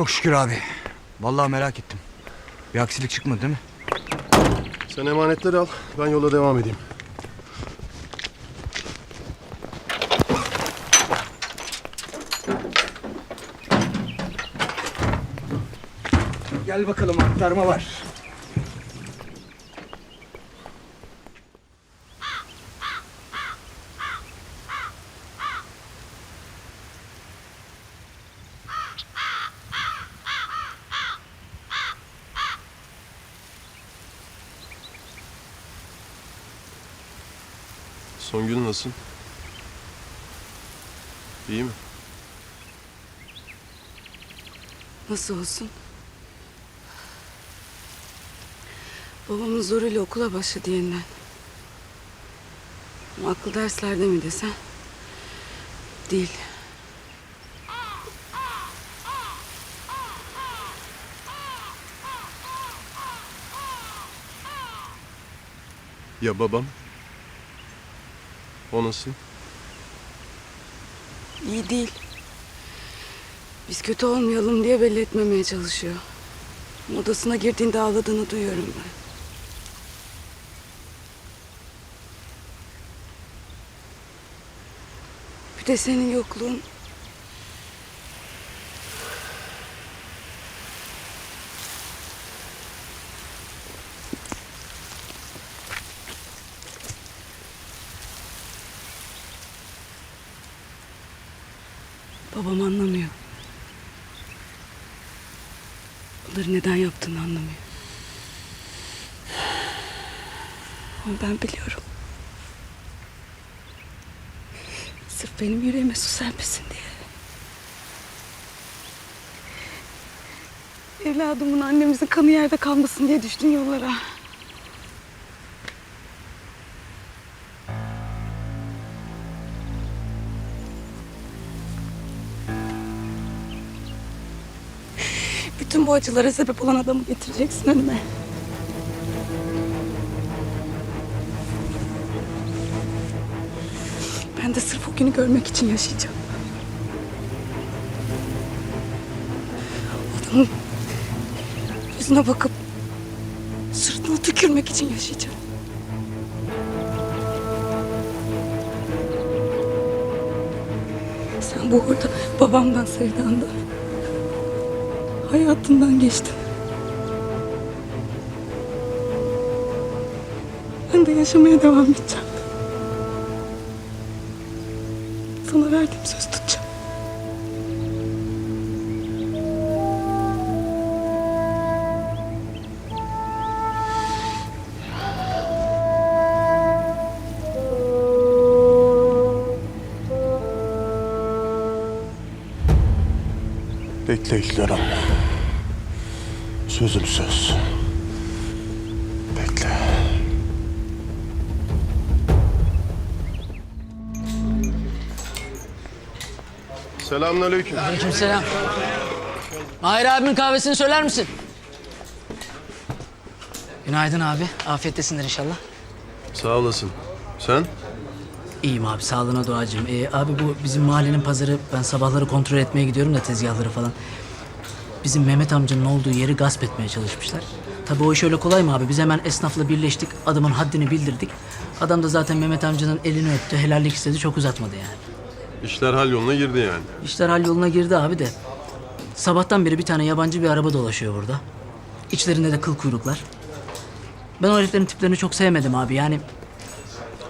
Çok şükür abi. Vallahi merak ettim. Bir aksilik çıkmadı değil mi? Sen emanetleri al. Ben yola devam edeyim. Gel bakalım aktarma var. Songül nasıl? İyi mi? Nasıl olsun? Babamın zoruyla okula başladı yeniden. Ama akıl derslerde mi desen? Değil. Ya babam? O nasıl? İyi değil. Biz kötü olmayalım diye belli etmemeye çalışıyor. Odasına girdiğinde ağladığını duyuyorum ben. Bir de senin yokluğun. Babam anlamıyor. Bunları neden yaptığını anlamıyor. Ama ben biliyorum. Sırf benim yüreğime su serpesin diye. Evladımın annemizin kanı yerde kalmasın diye düştün yollara. Bütün bu acılara sebep olan adamı getireceksin önüme. Ben de sırf o günü görmek için yaşayacağım. Adamın yüzüne bakıp sırtına tükürmek için yaşayacağım. Sen bu uğurda babamdan, sevdandan, hayatından geçtin. Ben de yaşamaya devam edeceğim. Sana verdiğim söz tutacağım. Bekle İlker anne. Sözüm söz. Bekle. Selamünaleyküm. Aleykümselam. Mahir abimin kahvesini söyler misin? Günaydın abi. Afiyettesindir inşallah. Sağ olasın. Sen? İyiyim abi. Sağlığına duacıyım. Ee, abi bu bizim mahallenin pazarı. Ben sabahları kontrol etmeye gidiyorum da tezgahları falan. Bizim Mehmet amcanın olduğu yeri gasp etmeye çalışmışlar. Tabii o iş öyle kolay mı abi? Biz hemen esnafla birleştik. Adamın haddini bildirdik. Adam da zaten Mehmet amcanın elini öptü. Helallik istedi. Çok uzatmadı yani. İşler hal yoluna girdi yani. İşler hal yoluna girdi abi de. Sabahtan beri bir tane yabancı bir araba dolaşıyor burada. İçlerinde de kıl kuyruklar. Ben o heriflerin tiplerini çok sevmedim abi. Yani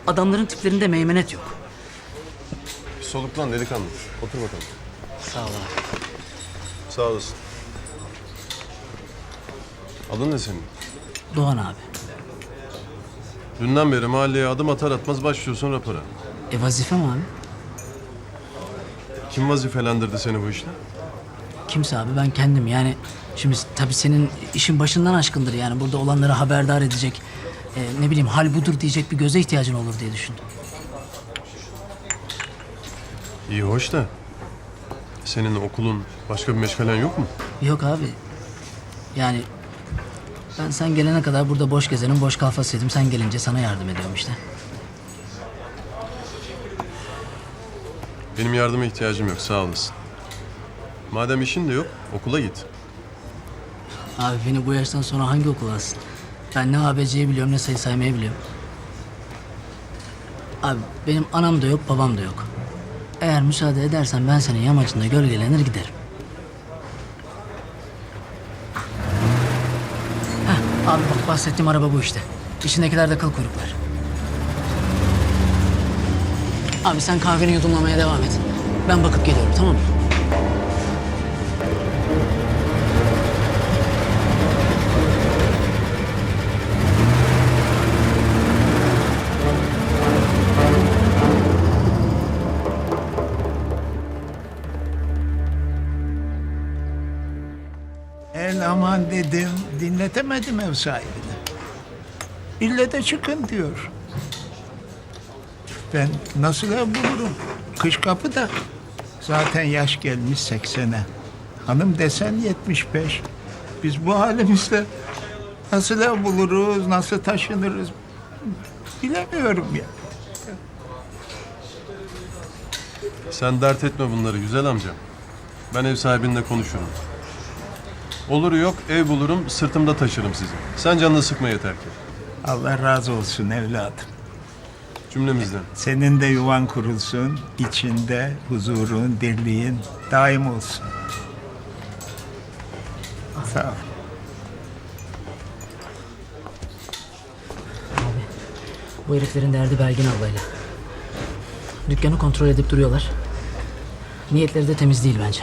adamların tiplerinde meymenet yok. Bir soluklan delikanlı. Otur bakalım. Sağ ol abi. Sağ olasın. Adın ne senin? Doğan abi. Dünden beri mahalleye adım atar atmaz başlıyorsun rapora. E vazife mi abi? Kim vazifelendirdi seni bu işle? Kimse abi ben kendim yani. Şimdi tabii senin işin başından aşkındır yani. Burada olanları haberdar edecek. e, ne bileyim hal budur diyecek bir göze ihtiyacın olur diye düşündüm. İyi hoş da. Senin okulun başka bir meşgalen yok mu? Yok abi. Yani ben sen gelene kadar burada boş gezenin boş kafasıydım. Sen gelince sana yardım ediyorum işte. Benim yardıma ihtiyacım yok sağ olasın. Madem işin de yok okula git. Abi beni bu yaştan sonra hangi okula alsın? Ben ne ABC'yi biliyorum ne sayı saymayı biliyorum. Abi benim anam da yok babam da yok. Eğer müsaade edersen ben senin yamacında gölgelenir giderim. Abi bak bahsettiğim araba bu işte. İçindekiler de kıl kuyruklar. Abi sen kahveni yudumlamaya devam et. Ben bakıp geliyorum tamam mı? El aman dedim, dinletemedim ev sahibini. İlle de çıkın diyor. Ben nasıl ev bulurum? Kış kapıda. Zaten yaş gelmiş seksene. Hanım desen 75. Biz bu halimizle nasıl ev buluruz, nasıl taşınırız bilemiyorum ya. Sen dert etme bunları güzel amcam. Ben ev sahibinle konuşurum. Olur yok ev bulurum sırtımda taşırım sizi. Sen canını sıkma yeter ki. Allah razı olsun evladım. Cümlemizden. Senin de yuvan kurulsun, içinde huzurun, dirliğin daim olsun. Sağ ol. Bu heriflerin derdi Belgin ablayla. Dükkanı kontrol edip duruyorlar. Niyetleri de temiz değil bence.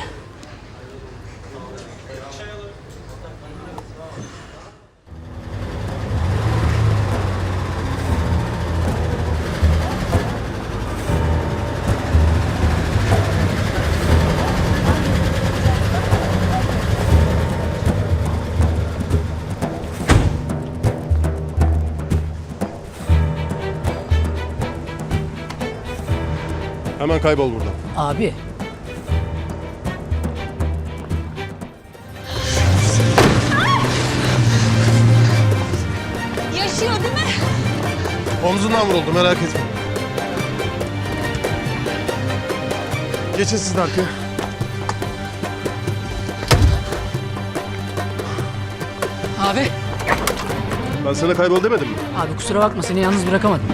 Hemen kaybol buradan. Abi Yaşıyor değil mi? Omzundan vuruldu merak etme. Geçin siz de arkaya. Abi. Ben sana kaybol demedim mi? Abi kusura bakma seni yalnız bırakamadım.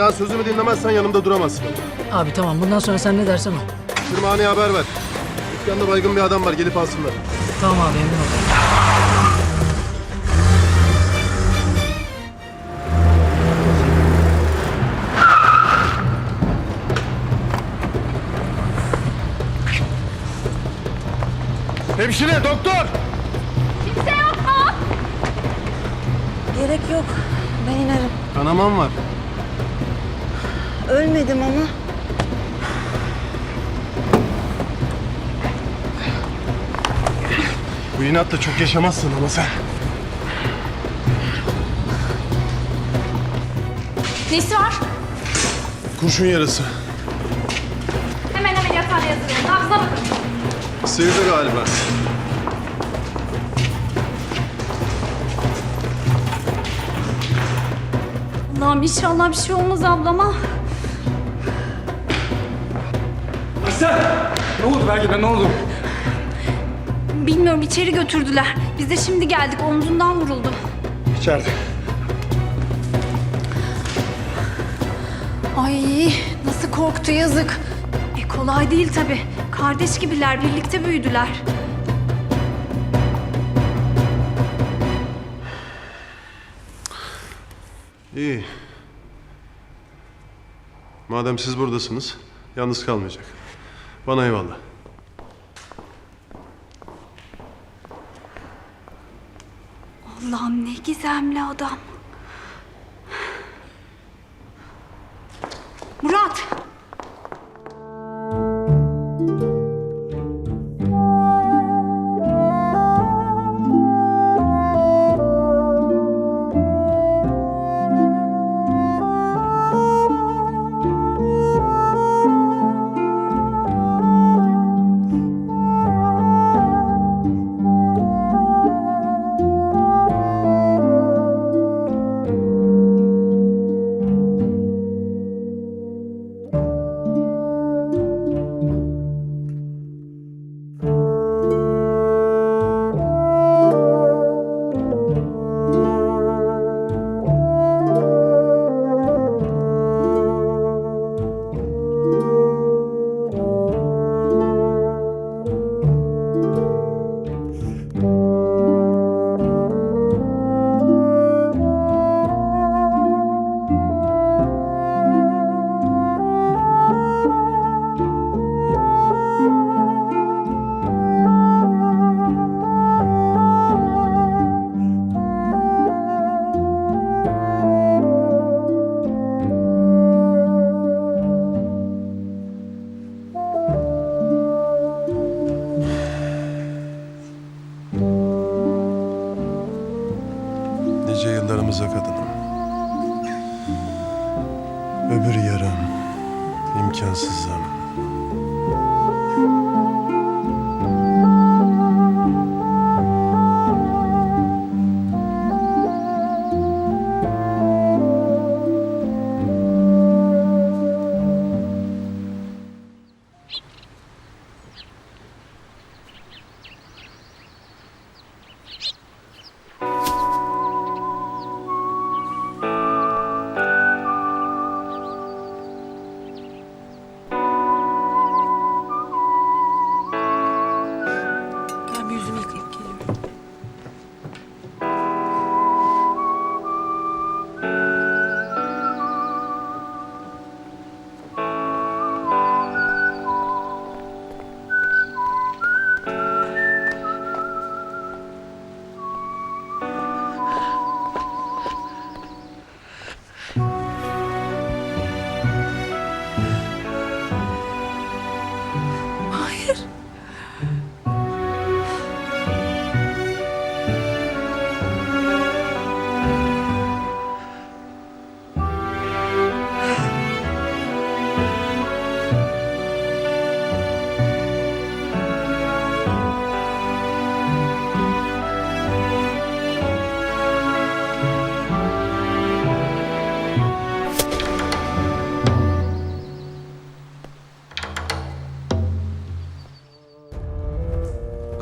Daha sözümü dinlemezsen yanımda duramazsın. Abi tamam bundan sonra sen ne dersen o. Tırmanıya haber ver. Dükkanda baygın bir adam var gelip alsınlar. Tamam abi emin ol. Hemşire, doktor! Kimse yok mu? Gerek yok. Ben inerim. Kanaman var. Ölmedim ama. Bu inatla çok yaşamazsın ama sen. Nesi var? Kurşun yarası. Hemen ameliyathane yazıyorum. Nabzına bakın. Sıyırdı galiba. Allah'ım inşallah bir şey olmaz ablama. Ne oldu Belgiden ne oldu? Bilmiyorum içeri götürdüler. Biz de şimdi geldik. Omzundan vuruldu. İçeride. Ay nasıl korktu yazık. E kolay değil tabii. Kardeş gibiler. Birlikte büyüdüler. İyi. Madem siz buradasınız, yalnız kalmayacak. Bana eyvallah. Allah'ım ne gizemli adam.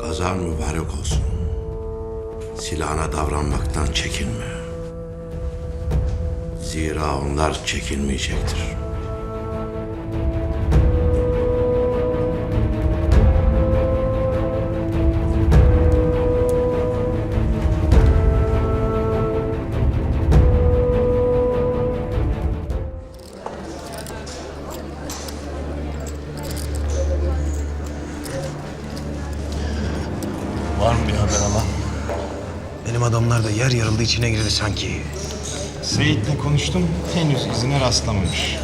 Pazar mübarek olsun. Silahına davranmaktan çekinme. Zira onlar çekinmeyecektir. Yer yarıldı içine girdi sanki. Seyit'le konuştum. Henüz izine rastlamamış.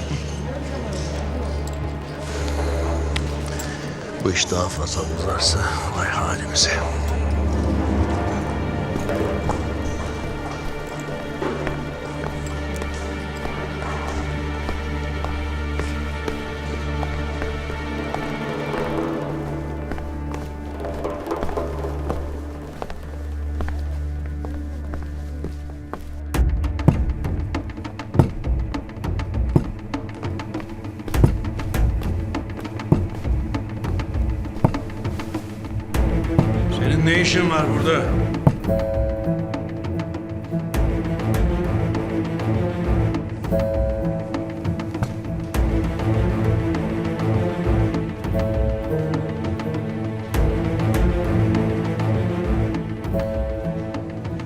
Bu iş daha fazla uzarsa vay halimize. Ne işin var burada?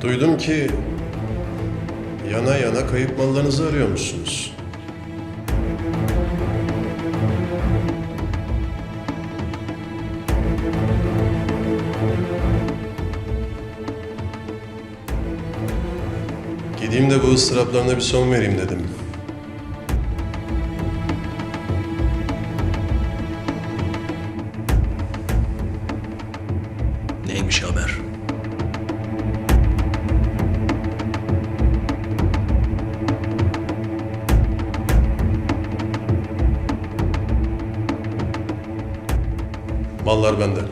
Duydum ki yana yana kayıp mallarınızı arıyormuşsunuz. Gideyim de bu ıstıraplarına bir son vereyim dedim. Neymiş haber? Mallar bende.